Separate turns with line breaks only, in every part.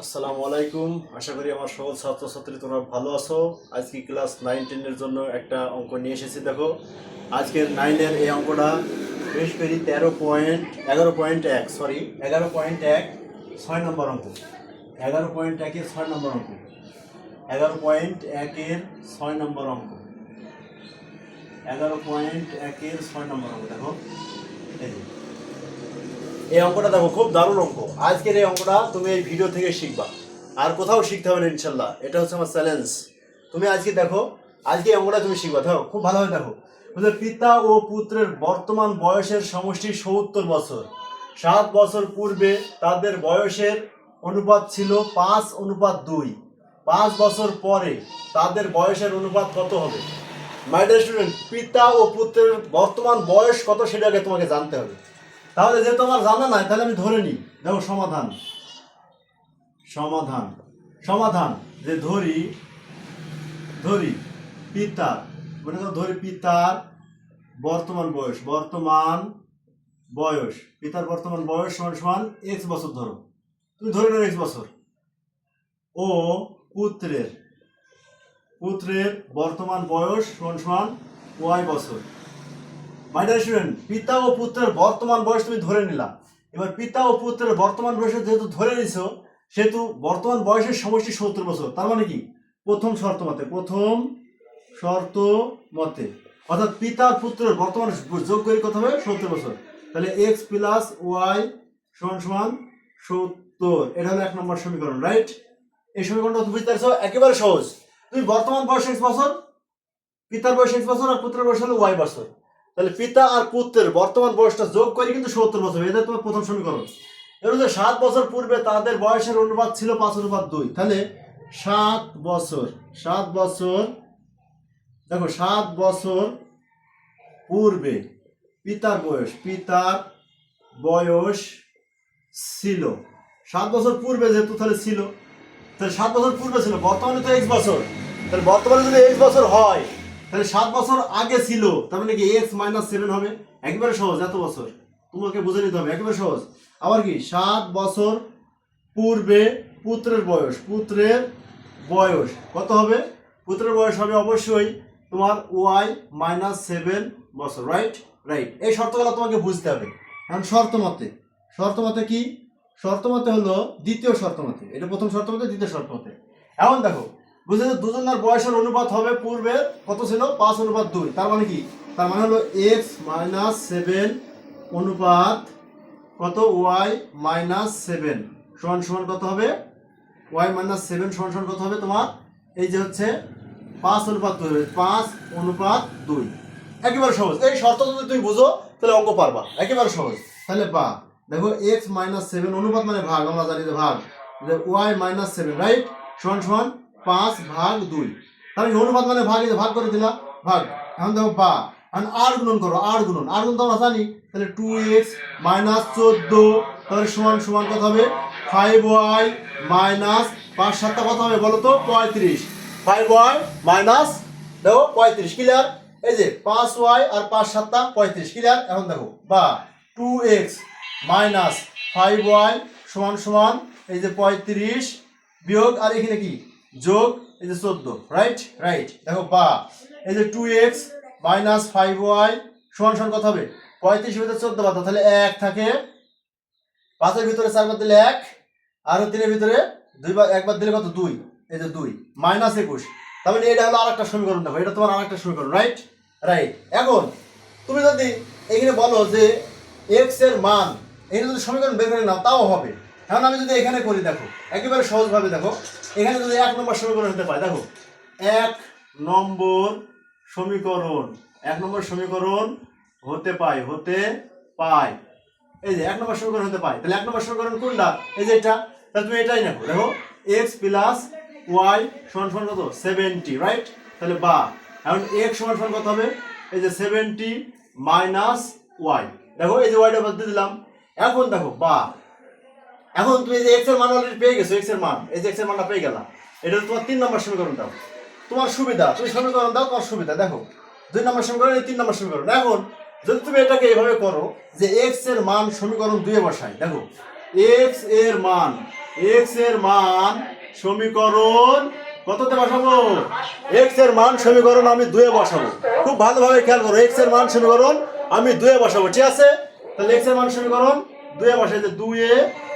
আসসালামু আলাইকুম। আশা করি আমার সকল ছাত্রছাত্রী তোমরা ভালো আছো। আজকে ক্লাস নাইন টেনের জন্য একটা অঙ্ক নিয়ে এসেছি, দেখো। আজকের নাইনের এই অঙ্কটা বেশ করি তেরো পয়েন্ট এগারো পয়েন্ট এক সরি এগারো পয়েন্ট এক, ছয় নম্বর অঙ্ক। এগারো পয়েন্ট একের ছয় নম্বর অঙ্ক। এগারো পয়েন্ট একের ছয় নম্বর অঙ্ক। এগারো পয়েন্ট একের ছয় নম্বর অঙ্ক, দেখো। এই অঙ্কটা দেখো, খুব দারুণ অঙ্ক। আজকের এই অঙ্কটা তুমি এই ভিডিও থেকে শিখবা। আর কোথাও শিখতে হবে না, ইনশাল্লাহ। এটা হচ্ছে আমার চ্যালেঞ্জ তুমি আজকে দেখো, আজকে এই অঙ্কটা তুমি শিখবা। দেখো, খুব ভালোভাবে দেখো। পিতা ও পুত্রের বর্তমান বয়সের সমষ্টি সত্তর বছর। সাত বছর পূর্বে তাদের বয়সের অনুপাত ছিল পাঁচ অনুপাত দুই। পাঁচ বছর পরে তাদের বয়সের অনুপাত কত হবে? মাই স্টুডেন্ট পিতা ও পুত্রের বর্তমান বয়স কত সেটা আগে তোমাকে জানতে হবে। তাহলে যে তোমার জানা নাই, তাহলে আমি ধরে নিই। দেখো, সমাধান। সমাধান। সমাধান। যে ধরি ধরি, পিতার। মনে করো ধরি পিতার বর্তমান বয়স। বর্তমান বয়স। পিতার বর্তমান বয়স সমান সমান এক্স বছর ধরো। তুমি ধরে নাও এক্স বছর। ও পুত্রের। পুত্রের বর্তমান বয়স সমান সমান ওয়াই বছর। মাই ডিয়ার স্টুডেন্ট পিতা ও পুত্রের বর্তমান বয়স তুমি ধরে নিলা। এবার পিতা ও পুত্রের বর্তমান বয়স যেহেতু ধরে নিছো, সেহেতু বর্তমান বয়সের সমষ্টি সত্তর বছর, তার মানে কি? প্রথম শর্ত মতে, প্রথম শর্ত মতে। অর্থাৎ পিতা পুত্রের বর্তমান যোগ করে কত হবে সত্তর বছর। তাহলে এক্স প্লাস ওয়াই সমান সমান সত্তর। এটা হলো এক নম্বর সমীকরণ রাইট এই সমীকরণটা তুমি বুঝতে পারছ? একেবারে সহজ। তুমি বর্তমান বয়স এক্স বছর, পিতার বয়স এক্স বছর, আর পুত্রের বয়স হলো ওয়াই বছর। তাহলে পিতা আর পুত্রের বর্তমান বয়সটা যোগ করে কিন্তু সত্তর বছর এটা তোমার প্রথম সমীকরণ। এর যে সাত বছর পূর্বে তাদের বয়সের অনুপাত ছিল পাঁচ অনুপাত দুই। তাহলে সাত বছর সাত বছর, দেখো সাত বছর পূর্বে পিতার বয়স পিতার বয়স ছিল। সাত বছর পূর্বে যেহেতু তাহলে ছিল। তাহলে সাত বছর পূর্বে ছিল, বর্তমানে তো এক্স বছর। তাহলে বর্তমানে যদি এক্স বছর হয় তাহলে সাত বছর আগে ছিল, তার মানে কি এক্স মাইনাস সেভেন হবে? একেবারে সহজ, এত বছর। তোমাকে বুঝে নিতে হবে, একেবারে সহজ। আবার কি? সাত বছর পূর্বে পুত্রের বয়স পুত্রের বয়স। কত হবে? পুত্রের বয়স হবে অবশ্যই তোমার ওয়াই মাইনাস সেভেন বছর রাইট রাইট এই শর্তগুলো তোমাকে বুঝতে হবে। এখন শর্ত মতে শর্ত মতে কি? শর্ত মতে হলো দ্বিতীয় শর্ত মতে। এটা প্রথম শর্ত মতে, দ্বিতীয় শর্ত মতে। এখন দেখো বুঝলে যে দুজনের বয়সের অনুপাত হবে পূর্বে কত ছিল? পাঁচ অনুপাত দুই। তার মানে কি? তার মানে হলো এক্স মাইনাস সেভেন অনুপাত কত? ওয়াই মাইনাস সেভেন সমান সমান কত হবে? ওয়াই মাইনাস সেভেন সমান সমান কত হবে তোমার? এই যে হচ্ছে পাঁচ অনুপাত দুই হবে। পাঁচ অনুপাত দুই। একেবারে সহজ। এই শর্ত যদি তুমি বুঝো, তাহলে অঙ্ক পারবা। একেবারে সহজ। তাহলে বা দেখো এক্স মাইনাস সেভেন অনুপাত মানে ভাগ, আমরা জানি যে ভাগ। ওয়াই মাইনাস সেভেন রাইট সমান সমান পাঁচ ভাগ দুই। তাহলে অনুপাত মানে ভাগ ভাগ করে দিলা ভাগ। এখন দেখো বা। এখন আর গুণন করো আর গুণন। আর গুণ তো আমরা জানি, তাহলে টু এক্স মাইনাস চোদ্দ, তাহলে সমান সমান কত হবে? ফাইভ ওয়াই মাইনাস পাঁচ সাতটা কত হবে বলো তো? পঁয়ত্রিশ। ফাইভ ওয়াই মাইনাস দেখো, পঁয়ত্রিশ ক্লিয়ার এই যে পাঁচ ওয়াই আর পাঁচ সাতটা, পঁয়ত্রিশ ক্লিয়ার এখন দেখো, বা two X minus five Y সমান সমান, এই যে পঁয়ত্রিশ বিয়োগ, আর এখানে কি? যোগ এই যে চোদ্দ রাইট রাইট দেখো, বা, এই যে two X minus five Y সমান সমান কত হবে? পঁয়ত্রিশ ভিতরে চোদ্দ বাদ তাহলে এক থাকে। পাঁচের ভিতরে চার বার দিলে এক, আর তিনের ভিতরে দুই বার একবার দিলে কত? দুই। এই যে দুই। মাইনাস একুশ। তার মানে এটা হলো আরেকটা সমীকরণ দেখো, এটা তোমার আরেকটা সমীকরণ রাইট রাইট এখন, তুমি যদি এখানে বলো যে এক্সের মান, এখানে যদি সমীকরণ বের করে নাও, তাও হবে। এখন আমি যদি এখানে করি, দেখো, একেবারে সহজভাবে দেখো, এখানে যদি এক নম্বর সমীকরণ হতে পারে, দেখো, এক নম্বর সমীকরণ, এক নম্বর সমীকরণ হতে পায় হতে পায় এই যে, এক নম্বর সমীকরণ হতে পায় তাহলে এক নম্বর সমীকরণ কোনটা? এই যে এটা, তাহলে তুমি এটাই নেব, দেখো এক্স প্লাস ওয়াই সমান সমান কত? সেভেন্টি রাইট তাহলে বা, এখন এক্স সমান সমান কত হবে? এই যে সেভেন্টি মাইনাস ওয়াই দেখো, এই যে ওয়াইটা বাদ দিয়ে দিলাম। এখন দেখো, বা এখন তুমি যে এক্সের মান অলরেডি পেয়ে গেছো এক্সের মান, এই যে এক্সের মানটা পেয়ে গেলা। এটা তোমার তিন নম্বর সমীকরণ দাও। তোমার সুবিধা, তুমি সমীকরণ দাও, তোমার সুবিধা, দেখো। দুই নম্বর সমীকরণ, এই তিন নম্বর সমীকরণ। এখন, যদি তুমি এটাকে এভাবে করো, যে এক্সের মান সমীকরণ দুয়ে বসাই দেখো। এক্সের মান এক্সের মান সমীকরণ কততে বসাবো? এক্সের মান সমীকরণ আমি দুয়ে বসাবো। খুব ভালোভাবে খেয়াল করো এক্সের মান সমীকরণ আমি দুয়ে বসাবো, ঠিক আছে? তাহলে এক্সের মান সমীকরণ দুয়ে বসাই যে দুয়ে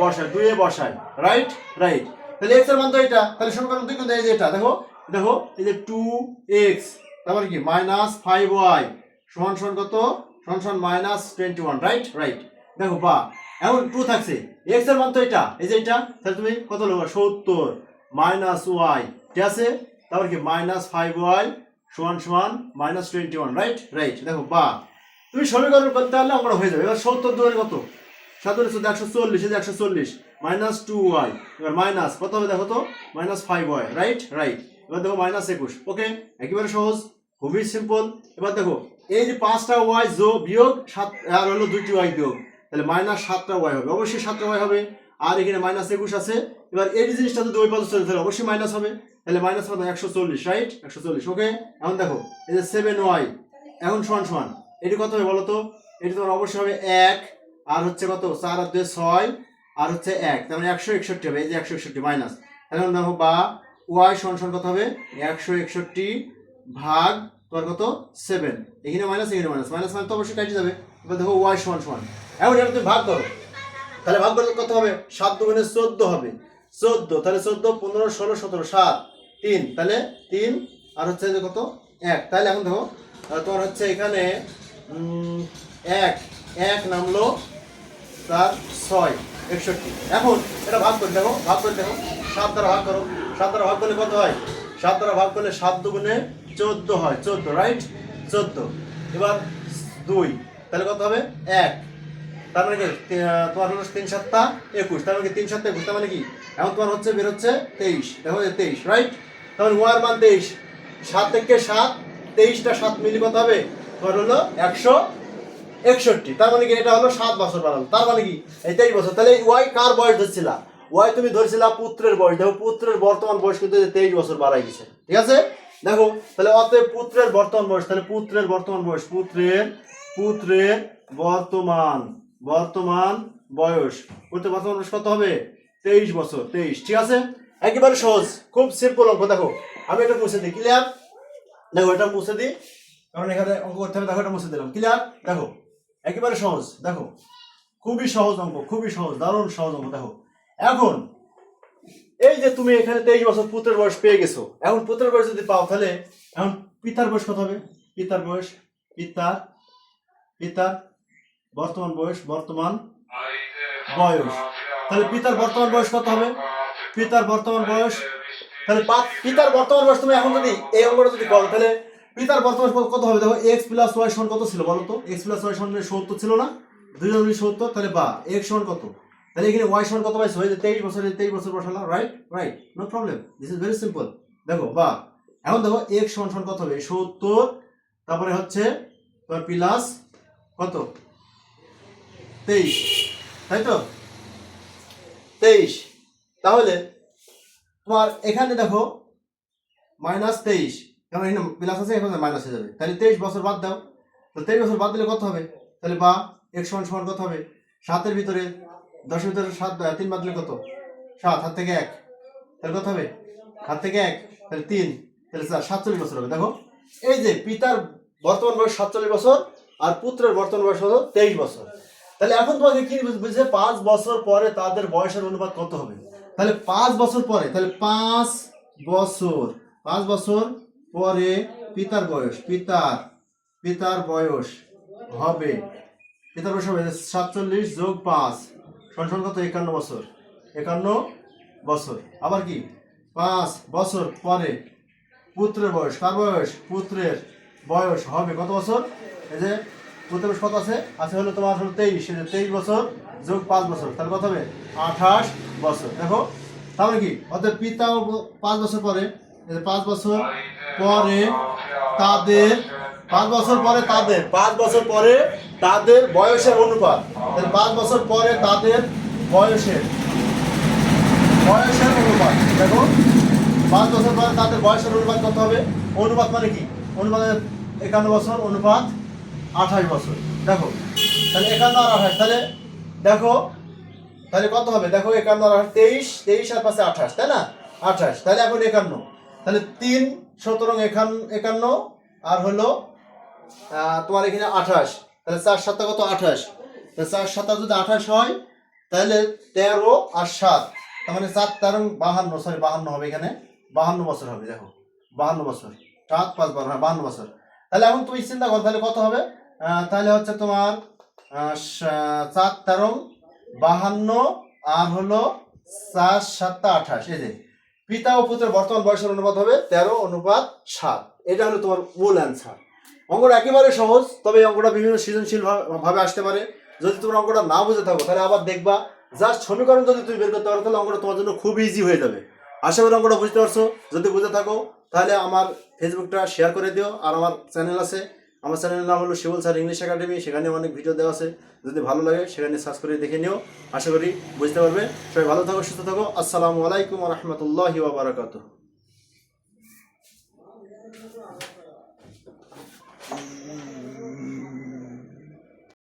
বসাই দুয়ে বসাই রাইট রাইট তাহলে এক্সের মান তো এটা। তাহলে সমীকরণ দুই কিন্তু এই যে এটা। দেখো দেখো, এই যে টু এক্স তারপর কি? মাইনাস ফাইভ ওয়াই সমান সমান কত? সমান সমান minus twenty one right right দেখো, বা। এখন টু থাকছে। এক্সের মান তো এটা। এই যে এটা, তাহলে তুমি কত নেব সত্তর মাইনাস ওয়াই ঠিক আছে? তারপর কি? মাইনাস ফাইভ ওয়াই সমান সমান minus twenty one right right দেখো, বা। তুমি সমীকরণ করতে পারলে আমরা হয়ে যাবে। এবার সত্তর দুয়ের কত? সাতান্ন চোদ্দ একশো চল্লিশ এই যে একশো চল্লিশ, মাইনাস টু ওয়াই এবার মাইনাস কত হবে দেখো তো? Minus five Y right right এবার দেখো মাইনাস একুশ ওকে একেবারে সহজ, খুবই সিম্পল এবার দেখো, এই যে পাঁচটা ওয়াই জো বিয়োগ সাত, আর হলো দুইটি ওয়াই বিয়োগ, তাহলে মাইনাস সাতটা ওয়াই হবে, অবশ্যই সাতটা ওয়াই হবে। আর এখানে মাইনাস একুশ আছে। এবার এই জিনিসটা যদি ওই পাশে চলে তাহলে অবশ্যই মাইনাস হবে। তাহলে মাইনাস হবে একশো চল্লিশ রাইট একশো চল্লিশ ওকে এখন দেখো, এই যে সেভেন ওয়াই এখন সমান সমান, এটি কত হবে বলো তো? এটি তোমার অবশ্যই হবে এক আর হচ্ছে কত? চার আর দুই ছয়, আর হচ্ছে এক। তার মানে একশো একষট্টি হবে। এই যে একশো একষট্টি মাইনাস এখন দেখো বা ওয়াই সমান কত হবে? একশো একষট্টি ভাগ তোমার কত? সেভেন এখানে মাইনাস এখানে মাইনাস মাইনাস মানে তো অবশ্যই কাটি যাবে। এবার দেখো ওয়াই সমান সমান এখন এটা তুমি ভাগ করো। তাহলে ভাগ করলে কত হবে? সাত দু দুগুণে চোদ্দ হবে। চোদ্দ, তাহলে চোদ্দ, পনেরো, ষোলো, সতেরো, সাত। তিন, তাহলে তিন, আর হচ্ছে যে কত? এক। তাহলে এখন দেখো তোমার হচ্ছে এখানে এক। এক নামলো তার ছয়, একষট্টি। এখন এটা ভাগ করে দেখো, ভাগ করে দেখো। সাত দ্বারা ভাগ করো। সাত দ্বারা ভাগ করলে কত হয়? সাত দ্বারা ভাগ করলে সাত দুগুণে চোদ্দ হয়। চোদ্দ রাইট চোদ্দ। এবার দুই। তাহলে কত হবে? এক। তার মানে কি? তোমার হলো তিন সাতটা একুশ। তার মানে কি? তিন সাতটা একুশ। তার মানে কি? এখন তোমার হচ্ছে বের হচ্ছে তেইশ। দেখো তেইশ রাইট তাহলে ওয়ার মান তেইশ। সাত থেকে সাত, তেইশটা সাত মিলি কত হবে? তোমার হলো একশো একষট্টি, তার মানে কি এটা হলো সাত বছর বাড়ালো তার মানে কি? এই তেইশ বছর। তাহলে ওয়াই কার বয়স ধরছিলা? ওয়াই তুমি ধরছিলা পুত্রের বয়স। দেখো, পুত্রের বর্তমান বয়স কিন্তু তেইশ বছর বাড়াই গেছে ঠিক আছে? দেখো, তাহলে অতএব পুত্রের বর্তমান বয়স, তাহলে পুত্রের বর্তমান বয়স, পুত্রের পুত্রের বর্তমান বর্তমান বয়স। পুত্রের বর্তমান বয়স কত হবে? তেইশ বছর, তেইশ। ঠিক আছে? একেবারে সহজ, খুব সিম্পল অঙ্ক। দেখো, আমি এটা মুছে দিই ক্লিয়ার দেখো, এটা মুছে দিই। কারণ এখানে অঙ্ক করতে হবে, দেখো, এটা মুছে দিলাম ক্লিয়ার দেখো একেবারে সহজ, দেখো। খুবই সহজ অঙ্ক, খুবই সহজ, দারুণ সহজ অঙ্ক, দেখো। এখন, এই যে তুমি এখানে তেইশ বছর পুত্রের বয়স পেয়ে গেছো, এখন পুত্রের বয়স যদি পাও, তাহলে এখন পিতার বয়স কত হবে? পিতার বয়স, পিতার পিতার বর্তমান বয়স বর্তমান বয়স। তাহলে পিতার বর্তমান বয়স কত হবে? পিতার বর্তমান বয়স, তাহলে পিতার বর্তমান বয়স তুমি এখন যদি এই অঙ্কটা যদি করো তাহলে পিতার বর্তমান বয়স কত হবে? দেখো এক্স প্লাস ওয়াই সমান কত ছিল বলো তো? এক্স প্লাস ওয়াই সমান সত্তর ছিল না? দুই জন সত্তর, তাহলে বা এক্স সমান কত? তাহলে এখানে ওয়াই সমান কত পাইছো? যে তেইশ বছর তেইশ বছর বসালাম right right no problem this is very simple দেখো, বা, এখন দেখো এক্স সমান সমান কত হবে? সত্তর, তারপরে হচ্ছে, তোমার প্লাস কত? তেইশ, তাই তো? তেইশ, তাহলে তোমার এখানে দেখো মাইনাস তেইশ যেমন এখানে প্লাস আছে? এখানে মাইনাস হয়ে যাবে। তাহলে তেইশ বছর বাদ দাও। তো তেইশ বছর বাদ দিলে কত হবে? তাহলে বা এক সমান সমান কত হবে? সাতের ভিতরে, দশের ভিতরে সাত তিন বাদ দিলে কত? সাত হাত থেকে এক। তাহলে কত হবে? হাত থেকে এক। তাহলে তিন। তাহলে চার সাতচল্লিশ বছর হবে। দেখো, এই যে পিতার বর্তমান বয়স সাতচল্লিশ বছর আর পুত্রের বর্তমান বয়স হলো তেইশ বছর। তাহলে এখন তোমাকে কি বুঝছে পাঁচ বছর পরে তাদের বয়সের অনুপাত কত হবে? তাহলে পাঁচ বছর পরে, তাহলে পাঁচ বছর পাঁচ বছর পরে পিতার বয়স, পিতার পিতার বয়স হবে। পিতার বয়স হবে সাতচল্লিশ যোগ পাঁচ, সমান কত? একান্ন বছর। একান্ন বছর। আবার কি? পাঁচ বছর পরে পুত্রের বয়স। কার বয়স? পুত্রের বয়স হবে কত বছর? এই যে পুত্রের বয়স কত আছে? আছে হলো তোমার হলো তেইশ। এই যে তেইশ বছর যোগ পাঁচ বছর। তাহলে কত হবে? আঠাশ বছর। দেখো, তাহলে কি? অর্থাৎ পিতাও ব- পাঁচ বছর পরে। এই যে পাঁচ বছর পরে তাদের পাঁচ বছর পরে তাদের। পাঁচ বছর পরে তাদের বয়সের অনুপাত। তাহলে পাঁচ বছর পরে তাদের বয়সের বয়সের অনুপাত। দেখো পাঁচ বছর পরে তাদের বয়সের অনুপাত কত হবে? অনুপাত মানে কি? অনুপাত একান্ন বছর অনুপাত আঠাশ বছর। দেখো তাহলে একান্ন আর আঠাশ তাহলে দেখো তাহলে কত হবে? দেখো একান্ন আর আঠাশ, তেইশ তেইশ আর পাশে আঠাশ তাই না? আঠাশ তাহলে এখন একান্ন। তাহলে তিন সতেরো এখান একান্ন, আর হলো তোমার এখানে আঠাশ। তাহলে চার সাতটা কত আঠাশ? তাহলে চার সাতটা যদি আঠাশ হয়, তাহলে তেরো আর সাত। তার মানে চার তেরো বাহান্ন সরি বাহান্ন হবে এখানে। বাহান্ন বছর হবে, দেখো। বাহান্ন বছর। সাত, পাঁচ, বারো হ্যাঁ বাহান্ন বছর। তাহলে এখন তুমি চিন্তা করো, তাহলে কত হবে? তাহলে হচ্ছে তোমার চার তেরো, বাহান্ন, আর হলো চার সাতটা আঠাশ। এই যে পিতা ও পুত্রের বর্তমান বয়সের অনুপাত হবে তেরো, অনুপাত সাত। এটা হলো তোমার মূল অ্যান্সার অঙ্কটা একেবারে সহজ, তবে এই অঙ্কটা বিভিন্ন সৃজনশীল ভাবে- আসতে পারে। যদি তোমরা অঙ্কটা না বুঝে থাকো, তাহলে আবার দেখবা জাস্ট সমীকরণ যদি তুমি বের করতে পারো, তাহলে অঙ্কটা তোমার জন্য খুব ইজি হয়ে যাবে। আশা করি অঙ্কটা বুঝতে পারছ। যদি বুঝে থাকো, তাহলে আমার ফেসবুকটা শেয়ার করে দিও, আর আমার চ্যানেল আছে আমার চ্যানেলের নাম হলো শিবল স্যার ইংলিশ একাডেমি সেখানে অনেক ভিডিও দেওয়া আছে। যদি ভালো লাগে, সেখানে সার্চ করে দেখে নিও। আশা করি বুঝতে পারবে। সবাই ভালো থাকো, সুস্থ থাকো। আসসালামু আলাইকুম রহমতুল্লাহি ওবরাকাতুহ